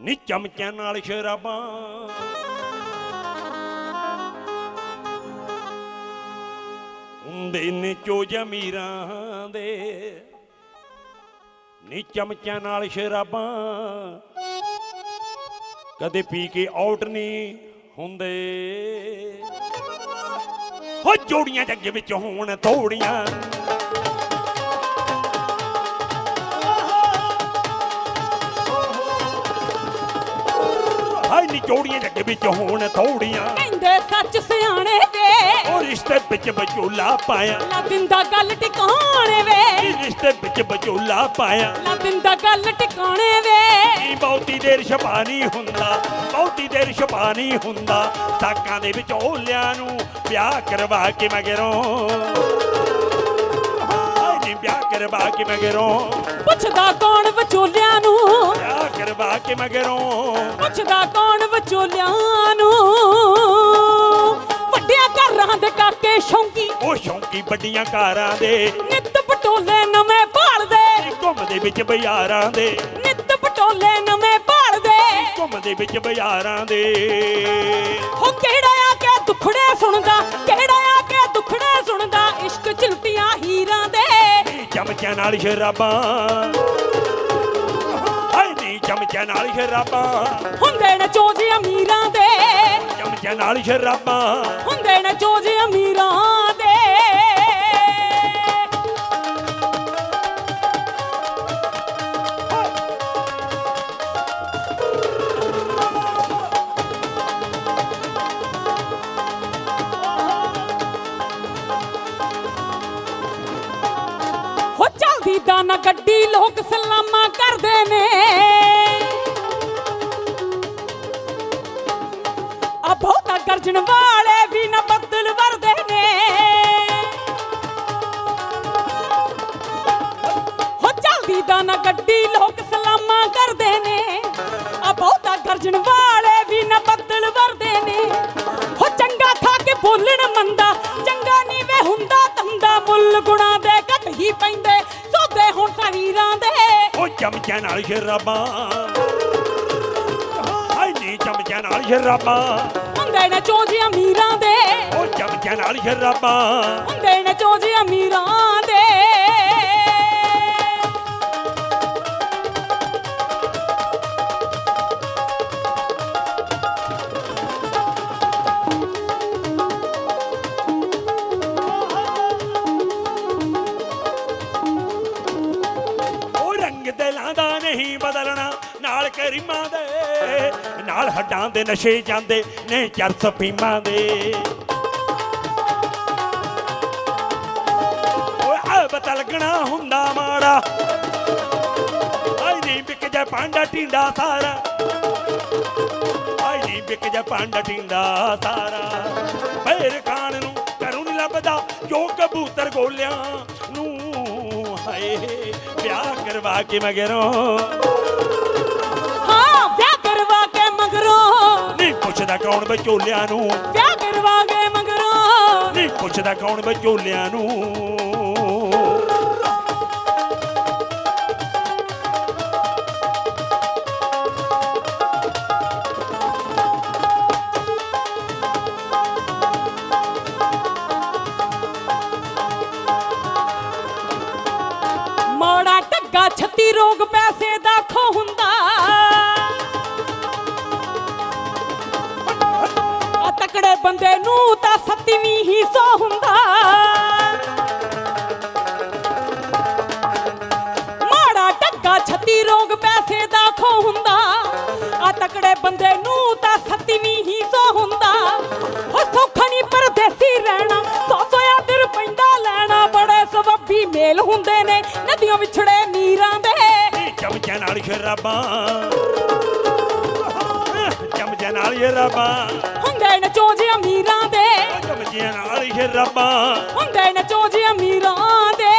ਨੀ ਚਮਚਿਆਂ ਨਾਲ ਸ਼ਰਾਬਾਂ। ਹੁੰਦੇ ਨੇ ਚੋ ਜਮੀਰਾਂ ਦੇ। ਨੀ ਚਮਚਿਆਂ ਨਾਲ ਸ਼ਰਾਬਾਂ। ਕਦੇ ਪੀ ਕੇ ਆਊਟ ਨਹੀਂ ਹੁੰਦੇ। ਹੋ ਜੋੜੀਆਂ ਜੱਗ ਵਿੱਚ ਹੋਣ ਤੋੜੀਆਂ। ਹਾਏ ਨੀ ਜੋੜੀਆਂ ਜੱਗ ਵਿੱਚ ਹੋਣ ਥੋੜੀਆਂ। ਕਹਿੰਦੇ ਸੱਚ ਸਿਆਣੇ ਵੇ ਉਹ ਰਿਸ਼ਤੇ ਵਿੱਚ ਵਿਚੋਲਾ ਪਾਇਆ। ਲਾ ਦਿੰਦਾ ਗੱਲ ਟਿਕਾਣੇ ਵੇ। ਇਹ ਰਿਸ਼ਤੇ ਵਿੱਚ ਵਿਚੋਲਾ ਪਾਇਆ। ਲਾ ਦਿੰਦਾ ਗੱਲ ਟਿਕਾਣੇ ਵੇ। ਨੀ ਬਹੁਤੀ ਦੇਰ ਛਪਾ ਨਹੀਂ ਹੁੰਦਾ ਬਹੁਤੀ ਦੇਰ ਛਪਾ ਨਹੀਂ ਹੁੰਦਾ। ਸਾਕਾਂ ਦੇ ਵਿੱਚ ਓਲਿਆਂ ਨੂੰ ਵਿਆਹ ਕਰਵਾ ਕੇ ਮਗਰੋਂ। ਹਾਏ ਨੀ ਵਿਆਹ ਕਰਵਾ ਕੇ ਮਗਰੋਂ। ਪੁੱਛਦਾ ਕੌਣ ਵਿਚੋਲਿਆਂ ਨੂੰ? ਵਿਆਹ ਕਰਵਾ ਕੇ ਮਗਰੋਂ। ਪੁੱਛਦਾ ਕੌਣ ਵਿਚੋਲਿਆਂ ਨੂੰ? ਵੱਡਿਆਂ ਘਰਾਂ ਦੇ ਕਾਕੇ ਸ਼ੌਂਕੀ। ਉਹ ਸ਼ੌਂਕੀ ਵੱਡੀਆਂ ਕਾਰਾਂ ਦੇ। ਨਿੱਤ ਪਟੋਲੇ ਨਵੇਂ ਭਾਲਦੇ। ਘੁੰਮਦੇ ਵਿੱਚ ਬਾਜ਼ਾਰਾਂ ਦੇ। ਨਿੱਤ ਪਟੋਲੇ ਨਵੇਂ ਭਾਲਦੇ। ਘੁੰਮਦੇ ਵਿੱਚ ਬਾਜ਼ਾਰਾਂ ਦੇ। ਹੋ ਕਿਹੜਾ ਚਮਚਿਆਂ ਨਾਲ ਸ਼ਰਾਬਾਂ। ਹਾਏ ਨੀ ਚਮਚਿਆਂ ਨਾਲ ਸ਼ਰਾਬਾਂ। ਹੁੰਦੇ ਨੇ ਚੋਜ ਅਮੀਰਾਂ ਦੇ। ਚਮਚਿਆਂ ਨਾਲ ਸ਼ਰਾਬਾਂ। ਹੁੰਦੇ ਨੇ ਚੋਜ ਅਮੀਰਾਂ ਦੇ ਦਾ ਨਾ ਗੱਡੀ ਲੋਕ ਸਲਾਮਾ ਕਰਦੇ ਨੇ। ਆ ਬਹੁਤਾ ਗਰਜਣ ਵਾਲੇ ਵੀ ਨਾ ਬੱਦਲ ਵਰਦੇ ਨੇ। ਹੋ ਚਲਦੀ ਦਾ ਨਾ ਗੱਡੀ ਲੋਕ ਸਲਾਮਾ ਕਰਦੇ ਨੇ। ਆ ਬਹੁਤਾ ਗਰਜਣ ਵਾਲੇ ਵੀ ਨਾ ਬੱਦਲ ਵਰਦੇ ਨੇ। ਹੋ ਚੰਗਾ ਥਾ ਕੇ ਬੋਲਣ ਮੰਦਾ, ਚੰਗਾ ਨਹੀਂ ਵੇ ਹੁੰਦਾ ਤੰਦਾ ਮੁੱਲ ਗੁਣਾ ਦੇ ਘਟ ਹੀ ਪੈਂਦੇ। ਸ਼ਰੀਰਾਂ ਦੇ। ਉਹ ਚਮਚਿਆਂ ਨਾਲ ਸ਼ਰਾਬਾਂ। ਹਾਏ ਨੀ ਚਮਚਿਆਂ ਨਾਲ ਸ਼ਰਾਬਾਂ। ਹੁੰਦੇ ਨੇ ਚੋਜ ਅਮੀਰਾਂ ਦੇ। ਉਹ ਚਮਚਿਆਂ ਨਾਲ ਸ਼ਰਾਬਾਂ। ਹੁੰਦੇ ਨੇ ਚੋਜ ਅਮੀਰਾਂ ਦਿਲਾਂ ਦਾ ਨਹੀਂ ਬਦਲਣਾ, ਨਾਲ ਕਰੀਮਾਂ ਦੇ, ਨਾਲ ਹੱਡਾਂ ਦੇ ਨਸ਼ੇ ਜਾਂਦੇ ਨੇ, ਚਰਸ ਫੀਮਾਂ ਦੇ। ਓਏ ਆ ਪਤਾ ਹੁੰਦਾ ਮਾੜਾ। ਆਈ ਨਹੀਂ ਵਿਕ ਜਾ ਪਾਂਡਾ ਟਿੰਡਾ ਸਾਰਾ। ਆਈ ਨਹੀਂ ਵਿਕ ਜਾ ਪਾਂਡਾ ਟਿੰਡਾ ਸਾਰਾ। ਫੇਰ ਖਾਣ ਨੂੰ ਘਰੋਂ ਨਹੀਂ ਲੱਭਦਾ, ਜੋ ਕਬੂਤਰ ਗੋਲਿਆਂ ਨੂੰ ਹਾਏ ਵਿਆਹ ਕਰਵਾ ਕੇ ਮਗਰੋਂ। ਹਾਂ ਵਿਆਹ ਕਰਵਾ ਕੇ ਮਗਰੋਂ। ਨਹੀਂ ਪੁੱਛਦਾ ਕੌਣ ਵਿਚੋਲਿਆਂ ਨੂੰ। ਵਿਆਹ ਕਰਵਾ ਕੇ ਮਗਰੋਂ। ਨਹੀਂ ਪੁੱਛਦਾ ਕੌਣ ਵਿਚੋਲਿਆਂ ਨੂੰ। ਛੱਤੀ ਰੋਗ ਪੈਸੇ ਦਾ ਖੋ ਹੁੰਦਾ। ਆ ਤਕੜੇ ਬੰਦੇ ਨੂੰ ਤਾਂ ਸੱਤਵੀਂ ਹੀ ਸੋ ਹੁੰਦਾ। ਮਾੜਾ ਟੱਗਾ ਛੱਤੀ ਰੋਗ ਪੈਸੇ ਦਾ ਖੋ ਹੁੰਦਾ। ਆ ਤਕੜੇ ਬੰਦੇ ਨੂੰ ਤਾਂ ਮੇਲ ਹੁੰਦੇ ਨੇ ਨਦੀਆਂ ਵਿਛੜੇ ਨੀਰਾਂ ਦੇ। ਚਮਚਿਆਂ ਨਾਲ ਸ਼ਰਾਬਾਂ ਚਮਚਿਆਂ ਨਾਲ ਸ਼ਰਾਬਾਂ ਹੁੰਦੇ ਨੇ ਚੋਜ ਅਮੀਰਾਂ ਦੇ। ਚਮਚਿਆਂ ਨਾਲ ਸ਼ਰਾਬਾਂ ਹੁੰਦੇ ਨੇ ਚੋਜ ਅਮੀਰਾਂ ਦੇ।